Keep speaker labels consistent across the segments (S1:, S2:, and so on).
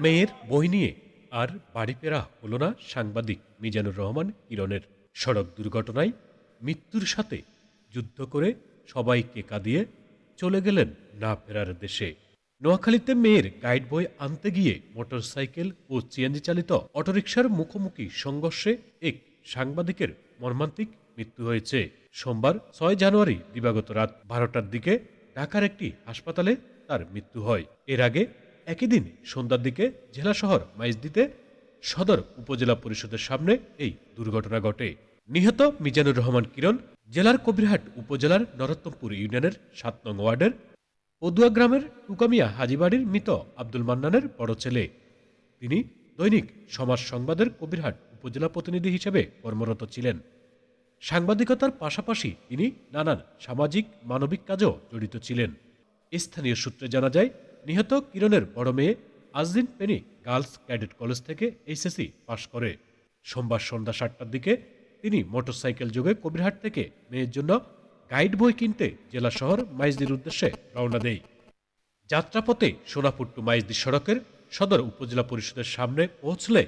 S1: মেয়ের বই নিয়ে আর বাড়ি ফেরা হলো না সাংবাদিক মিজানুর রহমান কিরণের সড়ক দুর্ঘটনায় মৃত্যুর সাথে যুদ্ধ করে সবাইকে কাঁদিয়ে চলে গেলেন না ফেরার দেশে। নোয়াখালীতে মেয়ের গাইড বই আনতে গিয়ে মোটরসাইকেল ও সিএনজি চালিত অটোরিকশার মুখোমুখি সংঘর্ষে এক সাংবাদিকের মর্মান্তিক মৃত্যু হয়েছে। সোমবার ছয় জানুয়ারি দিবাগত রাত বারোটার দিকে ঢাকার একটি হাসপাতালে তার মৃত্যু হয়। এর আগে একই দিন সন্ধ্যার দিকে জেলা শহর মাইজদিতে সদর উপজেলা পরিষদের সামনে এই দুর্ঘটনা ঘটে। নিহত মিজানুর রহমান কিরণ জেলার কবিরহাট উপজেলার নরোত্তমপুর ইউনিয়নের সাত নং ওয়ার্ডের পদুয়া গ্রামের টুকামিয়া হাজিবাড়ির মৃত আব্দুল মান্নানের বড় ছেলে। তিনি দৈনিক সমাজ সংবাদের কবিরহাট উপজেলা প্রতিনিধি হিসেবে কর্মরত ছিলেন। সাংবাদিকতার পাশাপাশি তিনি নানান সামাজিক, মানবিক কাজেও জড়িত ছিলেন। স্থানীয় সূত্রে জানা যায়, নিহত কিরণের বড় মেয়ে আজদিন পেনি গার্লস ক্যাডেট কলেজ থেকে এইচএসসি পাশ করে। সোমবার সন্ধ্যা সাতটার দিকে তিনি মোটরসাইকেল যোগে কবিরহাট থেকে মেয়ের জন্য গাইড বই কিনতে জেলা শহর মাইজদির উদ্দেশ্যে রওনা দেয়। যাত্রাপথে সোনাপুর টু মাইজদি সড়কের সদর উপজেলা পরিষদের সামনে পৌঁছলে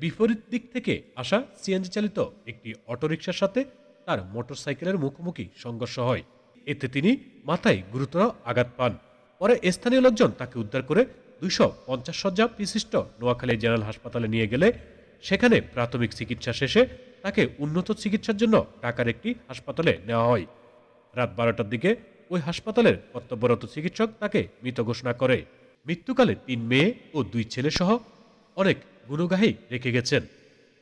S1: বিপরীত দিক থেকে আসা সিএনজি চালিত একটি অটোরিকশার সাথে তার মোটরসাইকেলের মুখোমুখি সংঘর্ষ হয়। এতে তিনি মাথায় গুরুতর আঘাত পান। পরে স্থানীয় লোকজন তাকে উদ্ধার করে দুইশো পঞ্চাশ শয্যা বিশিষ্ট নোয়াখালী জেনারেল হাসপাতালে নিয়ে গেলে সেখানে প্রাথমিক চিকিৎসা শেষে তাকে উন্নত চিকিৎসার জন্য ঢাকার একটি হাসপাতালে নেওয়া হয়। রাত বারোটার দিকে ওই হাসপাতালের কর্তব্যরত চিকিৎসক তাকে মৃত ঘোষণা করে। মৃত্যুকালে তিন মেয়ে ও দুই ছেলে সহ অনেক গুণগাহী রেখে গেছেন।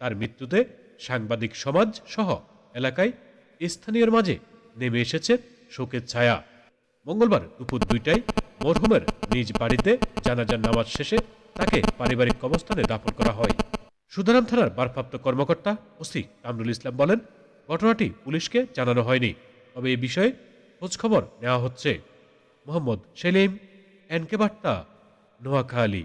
S1: তার মৃত্যুতে সাংবাদিক সমাজ সহ এলাকায় স্থানীয়র মাঝে নেমে এসেছে শোকের ছায়া। মঙ্গলবার দুপুর দুইটায় মরহুমের নিজ বাড়িতে জানাজার নামাজ শেষে তাকে পারিবারিক কবস্থানে দাফন করা হয়। সুধারাম থানার ভারপ্রাপ্ত কর্মকর্তা ওসি কামরুল ইসলাম বলেন, ঘটনাটি পুলিশকে জানানো হয়নি, তবে এ বিষয়ে খোঁজখবর নেওয়া হচ্ছে। মোহাম্মদ সেলিম, এনকে বার্তা, নোয়াখালী।